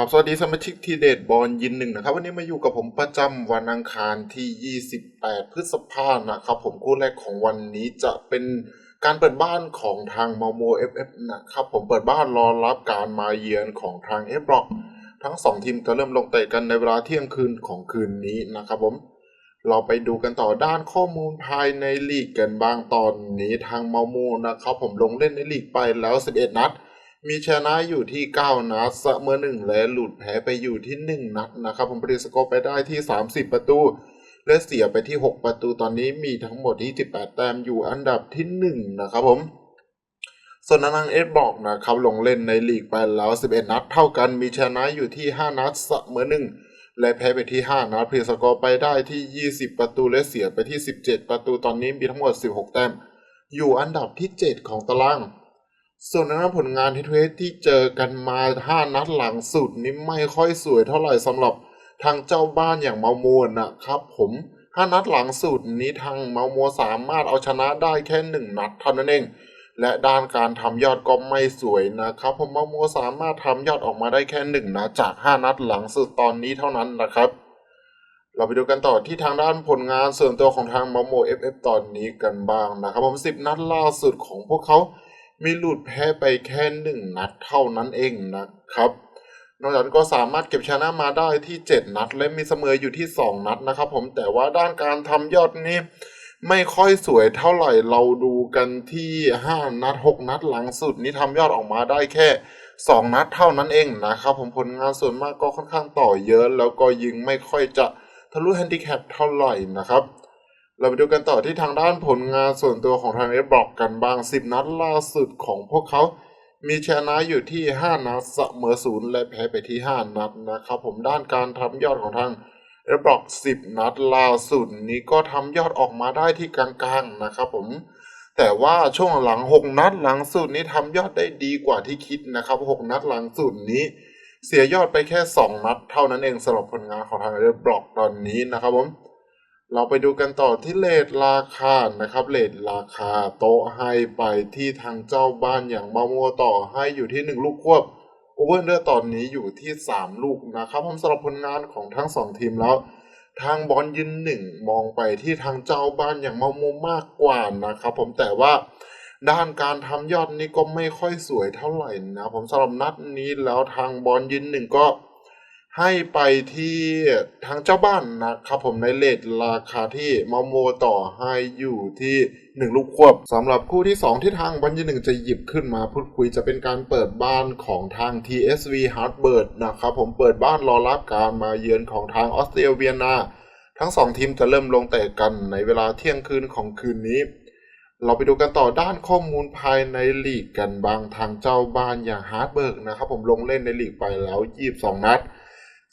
ราบสวัสดีสมาชิกทีเดทบอลยินหนึ่งนะครับ วันนี้มาอยู่กับผมประจำวันอังคารที่ 28 พฤษภาคมนะครับ ผมคู่แรกของวันนี้จะเป็นการเปิดบ้านของทางมาโมเอฟเอฟนะครับ ผมเปิดบ้านรอรับการมาเยือนของทางเอฟบล็อกทั้งสองทีมจะเริ่มลงเตะกันในเวลาเที่ยงคืนของคืนนี้นะครับผมเราไปดูกันต่อด้านข้อมูลภายในลีกกันบ้างตอนนี้ทางมาโมนะครับ ผมลงเล่นในลีกไปแล้ว 11 นัด มีชนะอยู่ที่ 9 นัดเสมอหนึ่งและหลุดแพ้ไปอยู่ที่ 1 นัดนะครับ ผมปริสโกอร์ไปได้ที่ 30 ประตู และเสียไปที่ 6 ประตูตอนนี้มีทั้งหมดที่ 18 แต้มอยู่อันดับที่ 1 นะครับผมส่วนนังเอสบอกนะครับลงเล่นในลีกไปแล้ว 11 นัดเท่ากันมีชนะอยู่ที่ 5 นัดเสมอหนึ่งและแพ้ไปที่ 5 นัดเพรีสกอร์ไปได้ที่ 20 ประตูและเสียไปที่ 17 ประตูตอนนี้มีทั้งหมด 16 แต้มอยู่อันดับที่ 7 ของตาราง ส่วนนั้นผลงานที่เทสที่เจอกันมา5นัดหลังสุดนี้ไม่ค่อยสวยเท่าไหร่สำหรับทางเจ้าบ้านอย่างเมาโมวนะครับผม5นัดหลังสุดนี้ทางเมาโมวสามารถเอาชนะได้แค่1นัดเท่านั้นเอง และด้านการทำยอดก็ไม่สวยนะครับผมเมาโมวสามารถทำยอดออกมาได้แค่1นัดจาก5นัดหลังสุดตอนนี้เท่านั้นนะครับเราไปดูกันต่อที่ทางด้านผลงานส่วนตัวของทางมาโมเอฟเอฟตอนนี้กันบ้างนะครับผม10นัดล่าสุดของพวกเขา มีหลุดแพ้ไปแค่หนึ่งนัดเท่านั้นเองนะครับนอกจากนั้นก็สามารถเก็บชนะมาได้ที่ 7 นัด และมีเสมออยู่ที่ 2 นัดนะครับ ผมแต่ว่าด้านการทำยอดนี้ไม่ค่อยสวยเท่าไหร่เราดูกันที่ 5 นัด 6 นัดหลังสุดนี้ทำยอดออกมาได้แค่ 2 นัดเท่านั้นเองนะครับ ผมผลงานส่วนมากก็ค่อนข้างต่อเยอะ แล้วก็ยิงไม่ค่อยจะทะลุแฮนดิแคปเท่าไหร่นะครับ เราไปดูกันต่อที่ทางด้านผลงานส่วนตัวของทางเอฟบล็อกกันบ้าง 10 นัดล่าสุดของพวกเขา มีชนะอยู่ที่ 5 นัดเสมอศูนย์และแพ้ไปที่ 5 นัดนะครับผมด้านการทำยอดของทางเอฟบล็อก 10 นัดล่าสุดนี้ก็ทำยอดออกมาได้ที่กลางๆนะครับผมแต่ว่าช่วงหลัง 6 นัดหลังสุดนี้ทำยอดได้ดีกว่าที่คิดนะครับ 6 นัดหลังสุดนี้ เสียยอดไปแค่ 2 นัดเท่านั้นเองสำหรับผลงานของทางเอฟบล็อกตอนนี้นะครับผม เราไปดูกันต่อที่เลทราคานะครับเลทราคาโต๊ะให้ไปที่ทางเจ้าบ้านอย่างมาโมต่อให้อยู่ที่ 1 ลูกควบโอเวอร์เดอร์ตอนนี้อยู่ที่ 3 ลูกนะครับผมสำหรับผลงานของทั้ง 2 ทีมแล้ว ทางบอลยืนหนึ่งมองไปที่ทางเจ้าบ้านอย่างมาโมมากกว่านะครับผมแต่ว่าด้านการทำยอดนี้ก็ไม่ค่อยสวยเท่าไหร่นะผมสำหรับนัดนี้แล้วทางบอลยืนหนึ่งก็ ให้ไปที่ทางเจ้าบ้านนะครับผมในเลทราคาที่มาโมต่อให้อยู่ที่ 1 ลูกควบสำหรับคู่ที่ 2 ที่ทางบันยีหนึ่งจะหยิบขึ้นมาพูดคุยจะเป็นการเปิดบ้านของทาง TSV Hardbird นะครับผมเปิดบ้านรอรับการมาเยือนของทางออสเตรเลียนา ทั้ง 2 ทีมจะเริ่มลงเตะกันในเวลาเที่ยงคืนของคืนนี้ เราไปดูกันต่อด้านข้อมูลภายในลีกกันบางทางเจ้าบ้านอย่างฮาร์ดเบิร์กนะครับผมลงเล่นในลีกไปแล้ว 22 นัด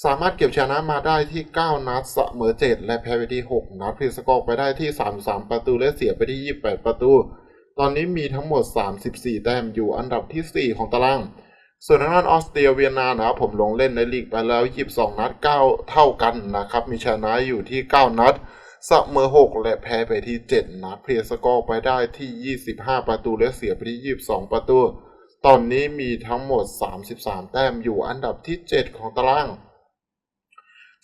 สามารถเก็บชนะมาได้ที่ 9 นัดเสมอ7และแพ้ไปที่ 6 นัดพลีสกอร์ไปได้ที่ 33 ประตูและเสียไปที่ 28 ประตู ตอนนี้มีทั้งหมด 34 แต้มอยู่อันดับที่ 4 ของตาราง ส่วนทางด้านออสเตรียเวียนานะครับผมลงเล่นในลีกไปแล้ว 22 นัด 9 เท่ากันนะครับ มีชนะอยู่ที่ 9 นัดเสมอ 6 และแพ้ไปที่ 7 นัดเพลีสกอร์ไปได้ที่ 25 ประตูและเสียไปที่ 22 ประตู ตอนนี้มีทั้งหมด 33 แต้มอยู่อันดับที่ 7 ของตาราง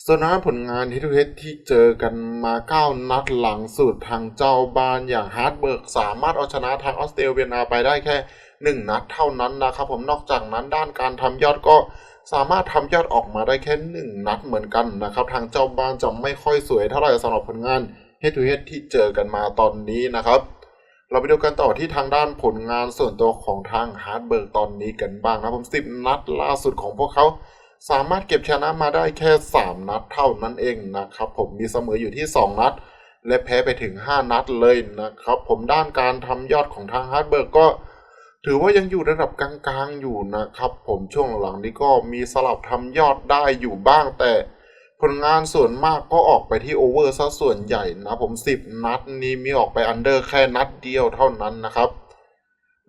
ส่วนผลงานที่ทุกเฮที่เจอกันมา 9 นัดหลังสุดทางเจ้าบ้านอย่างฮาร์ดเบิร์กสามารถเอาชนะทางออสเตรเลียนาไปได้แค่ 1 นัดเท่านั้นนะครับผมนอกจากนั้นด้านการทำยอดก็สามารถทำยอดออกมาได้แค่ 1 นัดเหมือนกันนะครับทางเจ้าบ้านจะไม่ค่อยสวยเท่าไหร่สำหรับผลงานเฮดทูเฮดที่เจอกันมาตอนนี้นะครับ เราไปดูกันต่อที่ทางด้านผลงานส่วนตัวของทางฮาร์ดเบิร์กตอนนี้กันบ้างนะผม10 นัดล่าสุดของพวกเขา สามารถเก็บชนะมาได้แค่ 3 นัดเท่านั้นเองนะครับ ผมมีเสมออยู่ที่ 2 นัด และแพ้ไปถึง 5 นัดเลยนะครับ ผมด้านการทำยอดของทางฮาร์ดเบิร์กก็ถือว่ายังอยู่ระดับกลางๆอยู่นะครับ ผมช่วงหลังนี้ก็มีสลับทำยอดได้อยู่บ้างแต่ผลงานส่วนมากก็ออกไปที่โอเวอร์ซะส่วนใหญ่นะผม 10 นัดนี้มีออกไปอันเดอร์แค่นัดเดียวเท่านั้นนะครับ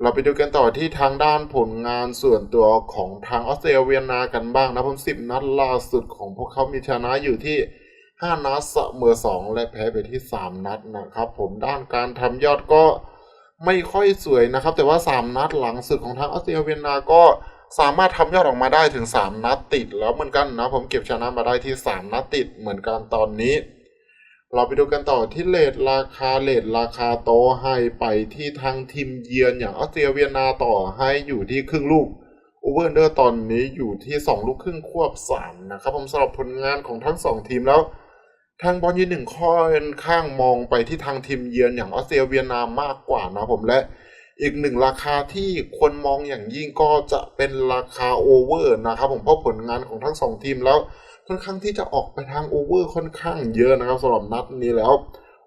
เราไปดูกันต่อที่ทางด้านผลงานส่วนตัวของทางออสเตรเลียนากันบ้างนะผม10นัดล่าสุดของพวกเขามีชนะอยู่ที่ 5 นัดเสมอ2 และแพ้ไปที่ 3 นัดนะครับ ผมด้านการทำยอดก็ไม่ค่อยสวยนะครับ แต่ว่า 3 นัดหลังสุดของทางออสเตรเลียนาก็สามารถทำยอดออกมาได้ถึง 3 นัดติด แล้วเหมือนกันนะผมเก็บชนะมาได้ที่ 3 นัดติดเหมือนกันตอนนี้ เราไปดูกันต่อที่เลทราคาเลทราคาโตให้ไปที่ทางทีมเยือนอย่างออสเตรียเวียนนาต่อให้อยู่ที่ครึ่งลูกโอเวอร์เดอร์ตอนนี้อยู่ที่ 2 ลูกครึ่งควบ3นะครับผมสำหรับผลงานของทั้ง 2 ทีมแล้ว ทางบอลยืนหนึ่งค่อข้างมองไปที่ทางทีมเยือนอย่างออสเตรียเวียนนามากกว่านะผมและอีกหนึ่งราคาที่ควรมองอย่างยิ่งก็จะเป็นราคาโอเวอร์นะครับผมเพราะผลงานของทั้งสองทีมแล้ว ค่อนข้างที่จะออกไปทางโอเวอร์ค่อนข้างเยอะนะครับสำหรับนัดนี้แล้ว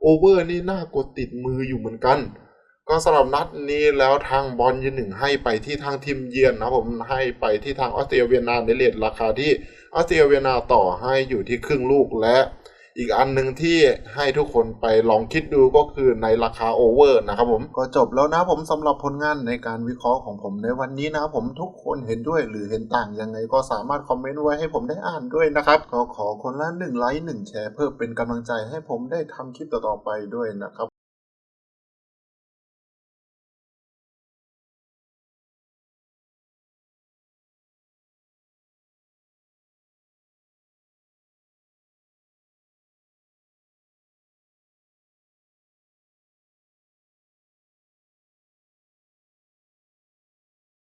โอเวอร์นี่น่ากดติดมืออยู่เหมือนกัน ก็สำหรับนัดนี้แล้วทางบอลยืนหนึ่งให้ไปที่ทางทีมเยือนนะผมให้ไปที่ทางออสเตรียเวียนนาในเลทราคาที่ออสเตรียเวียนนาต่อให้อยู่ที่ครึ่งลูกและ อีกอันหนึ่งที่ให้ทุกคนไปลองคิดดูก็คือในราคาโอเวอร์นะครับผมก็จบแล้วนะผมสำหรับผลงานในการวิเคราะห์ของผมในวันนี้นะครับผมทุกคนเห็นด้วยหรือเห็นต่างยังไงก็สามารถคอมเมนต์ไว้ให้ผมได้อ่านด้วยนะครับก็ขอคนละหนึ่งไลค์หนึ่งแชร์เพื่อเป็นกำลังใจให้ผมได้ทำคลิปต่อๆไปด้วยนะครับ